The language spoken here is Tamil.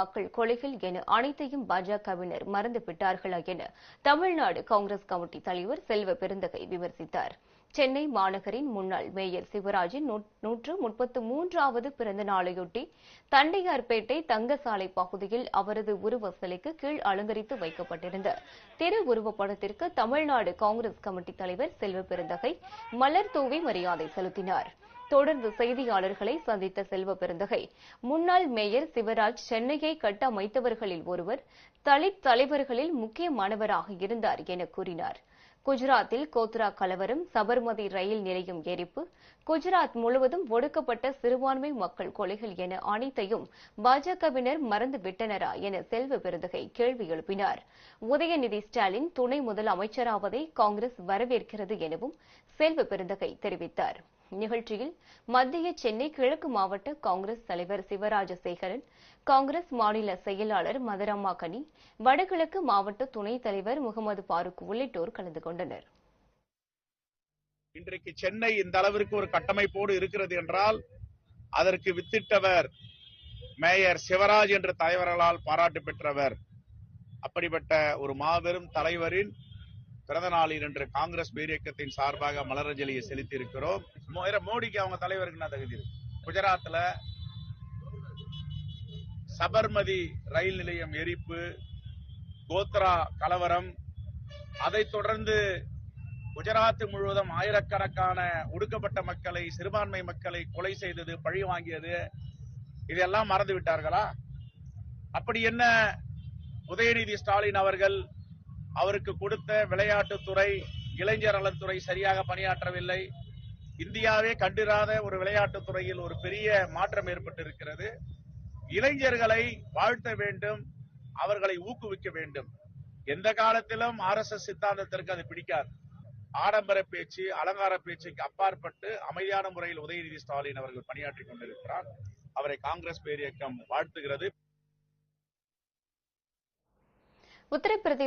மக்கள் கொலைகள் என அனைத்தையும் பாஜகவினர் மறந்துவிட்டார்களா என தமிழ்நாடு காங்கிரஸ் கமிட்டி தலைவர் செல்வ பெருந்தகை விமர்சித்தார். சென்னை மாநகரின் முன்னாள் மேயர் சிவராஜின் நூற்று முப்பத்து மூன்றாவது பிறந்த நாளையொட்டி தண்டையார்பேட்டை தங்கசாலை பகுதியில் அவரது உருவ சிலைக்கு கீழ் அலங்கரித்து வைக்கப்பட்டிருந்த திருவுருவப் படத்திற்கு தமிழ்நாடு காங்கிரஸ் கமிட்டி தலைவர் செல்வ பெருந்தகை மலர் தூவி மரியாதை செலுத்தினாா் தொடர்ந்து செய்தியாளர்களை சந்தித்த செல்வ பெருந்தகை முன்னாள் மேயர் சிவராஜ் சென்னையை கட்டமைத்தவர்களில் ஒருவர் தலித் தலைவர்களில் முக்கியமானவராக இருந்தார் என கூறினார். குஜராத்தில் கோத்ரா கலவரம் சபர்மதி ரயில் நிலையம் எரிப்பு குஜராத் முழுவதும் ஒடுக்கப்பட்ட சிறுபான்மை மக்கள் கொலைகள் என அனைத்தையும் பாஜகவினர் மறந்து விட்டனரா என செல்வ பெருந்தகை கேள்வி எழுப்பினார். உதயநிதி ஸ்டாலின் துணை முதலமைச்சராவதை காங்கிரஸ் வரவேற்கிறது எனவும் செல்வ பெருந்தகை தெரிவித்தார். நிகழ்ச்சியில் மத்திய சென்னை கிழக்கு மாவட்ட காங்கிரஸ் தலைவர் சிவராஜசேகரன் காங்கிரஸ் மாநில செயலாளர் மதரம்மா கனி வடகிழக்கு மாவட்ட துணைத் தலைவர் முகமது பாருக் உள்ளிட்டோர் கலந்து கொண்டனர். இன்றைக்கு சென்னை இந்த அளவிற்கு ஒரு கட்டமைப்போடு இருக்கிறது என்றால் அதற்கு வித்திட்டவர் மேயர் சிவராஜ் என்ற தலைவர்களால் பாராட்டு பெற்றவர். அப்படிப்பட்ட ஒரு மாபெரும் தலைவரின் பிறந்த நாளில் இன்று காங்கிரஸ் பேரியக்கத்தின் சார்பாக மலரஞ்சலியை செலுத்தி இருக்கிறோம் மோடிக்கு அவங்க தலைவருக்கு என்ன தகுதி இருக்கு? குஜராத்ல சபர்மதி ரயில் நிலையம் எரிப்பு கோத்ரா கலவரம் அதைத் தொடர்ந்து குஜராத் முழுவதும் ஆயிரக்கணக்கான ஒடுக்கப்பட்ட மக்களை சிறுபான்மை மக்களை கொலை செய்தது பழி வாங்கியது இதெல்லாம் மறந்து விட்டார்களா? அப்படி என்ன உதயநிதி ஸ்டாலின் அவர்கள் அவருக்கு கொடுத்த விளையாட்டுத்துறை இளைஞர் நலத்துறை சரியாக பணியாற்றவில்லை. இந்தியாவே கண்டிராத ஒரு விளையாட்டுத் துறையில் ஒரு பெரிய மாற்றம் ஏற்பட்டிருக்கிறது. இளைஞர்களை வாழ்த்த வேண்டும் அவர்களை ஊக்குவிக்க வேண்டும். எந்த காலத்திலும் ஆர்எஸ்எஸ் சித்தாந்தத்திற்கு அது பிடிக்காது. ஆடம்பர பேச்சு அலங்கார பேச்சுக்கு அப்பாற்பட்டு அமைதியான முறையில் உதயநிதி ஸ்டாலின் அவர்கள் பணியாற்றிக் கொண்டிருக்கிறார். அவரை காங்கிரஸ் பேரியக்கம் வாழ்த்துகிறது. உத்தரப்பிரதேச